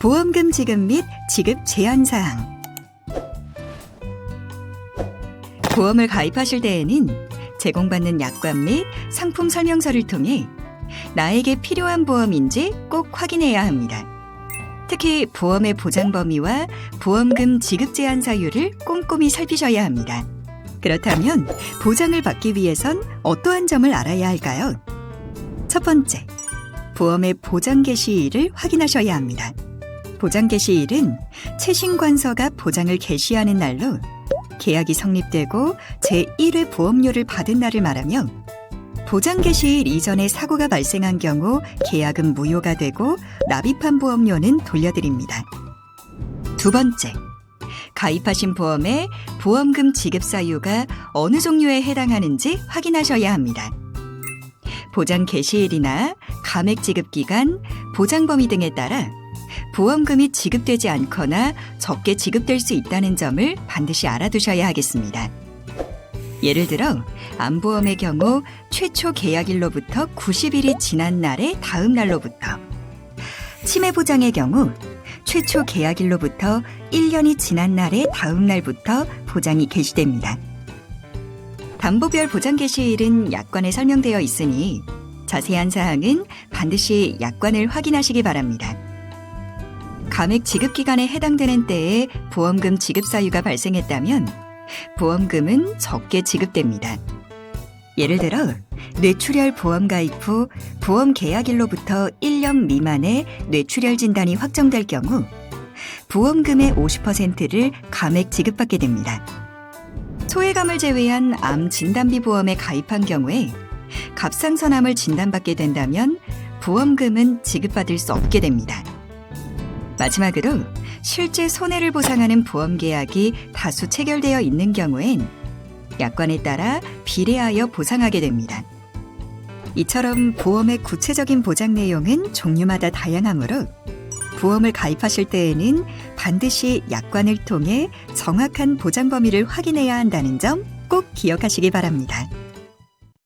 보험금 지급 및 지급 제한 사항. 보험을 가입하실 때에는 제공받는 약관 및 상품 설명서를 통해 나에게 필요한 보험인지 꼭 확인해야 합니다. 특히 보험의 보장 범위와 보험금 지급 제한 사유를 꼼꼼히 살피셔야 합니다. 그렇다면 보장을 받기 위해선 어떠한 점을 알아야 할까요? 첫 번째, 보험의 보장 개시일을 확인하셔야 합니다. 보장 개시일은 최신 관서가 보장을 개시하는 날로 계약이 성립되고 제1회 보험료를 받은 날을 말하며 보장 개시일 이전에 사고가 발생한 경우 계약은 무효가 되고 납입한 보험료는 돌려드립니다. 두 번째, 가입하신 보험의 보험금 지급 사유가 어느 종류에 해당하는지 확인하셔야 합니다. 보장 개시일이나 감액 지급 기간, 보장 범위 등에 따라 보험금이 지급되지 않거나 적게 지급될 수 있다는 점을 반드시 알아두셔야 하겠습니다. 예를 들어 암보험의 경우 최초 계약일로부터 90일이 지난 날의 다음 날로부터 치매 보장의 경우 최초 계약일로부터 1년이 지난 날의 다음 날부터 보장이 개시됩니다. 담보별 보장 개시일은 약관에 설명되어 있으니 자세한 사항은 반드시 약관을 확인하시기 바랍니다. 감액 지급 기간에 해당되는 때에 보험금 지급 사유가 발생했다면 보험금은 적게 지급됩니다. 예를 들어 뇌출혈 보험 가입 후 보험 계약일로부터 1년 미만의 뇌출혈 진단이 확정될 경우 보험금의 50%를 감액 지급받게 됩니다. 소외감을 제외한 암 진단비 보험에 가입한 경우에 갑상선암을 진단받게 된다면 보험금은 지급받을 수 없게 됩니다. 마지막으로 실제 손해를 보상하는 보험 계약이 다수 체결되어 있는 경우엔 약관에 따라 비례하여 보상하게 됩니다. 이처럼 보험의 구체적인 보장 내용은 종류마다 다양하므로 보험을 가입하실 때에는 반드시 약관을 통해 정확한 보장 범위를 확인해야 한다는 점 꼭 기억하시기 바랍니다.